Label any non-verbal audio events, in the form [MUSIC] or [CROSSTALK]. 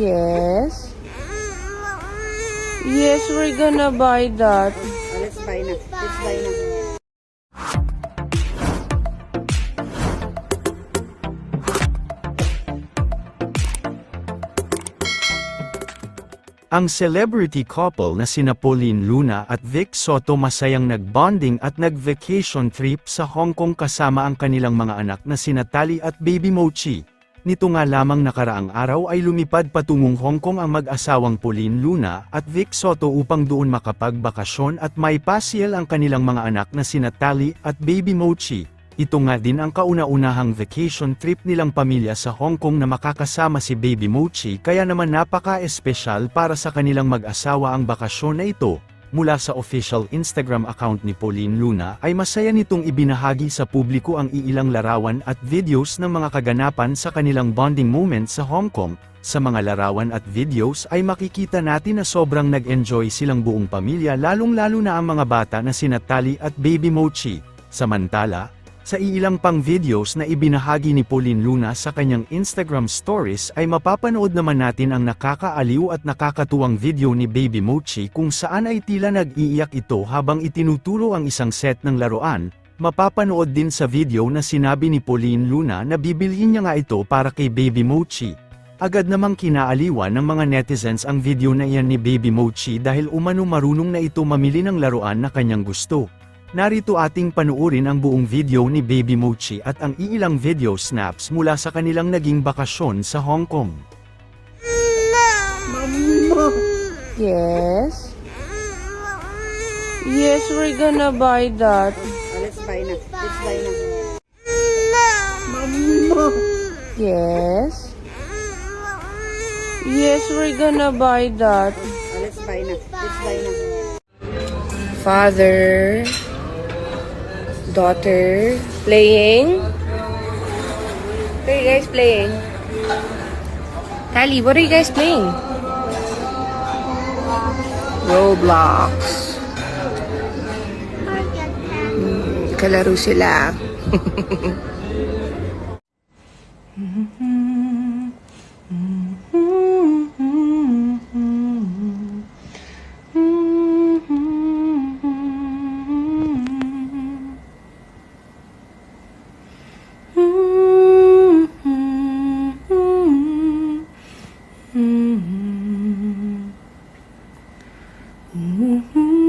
Yes. Yes, we're gonna buy that. Ah, let's buy na. Let's buy na. Ang celebrity couple na sina Pauline Luna at Vic Soto masayang nagbonding at nag-vacation trip sa Hong Kong kasama ang kanilang mga anak na sina Tali at Baby Mochi. Nito nga lamang nakaraang araw ay lumipad patungong Hong Kong ang mag-asawang Pauline Luna at Vic Soto upang doon makapagbakasyon at may pasyal ang kanilang mga anak na sina Tali at Baby Mochi. Ito nga din ang kauna-unahang vacation trip nilang pamilya sa Hong Kong na makakasama si Baby Mochi kaya naman napaka-espesyal para sa kanilang mag-asawa ang bakasyon na ito. Mula sa official Instagram account ni Pauline Luna ay masaya nitong ibinahagi sa publiko ang iilang larawan at videos ng mga kaganapan sa kanilang bonding moment sa Hong Kong. Sa mga larawan at videos ay makikita natin na sobrang nag-enjoy silang buong pamilya lalong-lalo na ang mga bata na sina Tali at Baby Mochi. Samantala, sa iilang pang videos na ibinahagi ni Pauline Luna sa kanyang Instagram stories ay mapapanood naman natin ang nakakaaliw at nakakatuwang video ni Baby Mochi kung saan ay tila nag-iiyak ito habang itinuturo ang isang set ng laruan. Mapapanood din sa video na sinabi ni Pauline Luna na bibilhin niya nga ito para kay Baby Mochi. Agad namang kinaaliwan ng mga netizens ang video na iyan ni Baby Mochi dahil umano marunong na ito mamili ng laruan na kanyang gusto. Narito ating panuorin ang buong video ni Baby Mochi at ang iilang video snaps mula sa kanilang naging bakasyon sa Hong Kong. Yes. Yes, we're gonna buy that. Ah, let's buy na. Let's buy na. Yes. Yes, we're gonna buy that. Ah, let's buy na. Let's buy na. Father, daughter, playing. What are you guys playing? Tally, what are you guys playing? Roblox. Hmm, kalaro sila. [LAUGHS] Mm-hmm.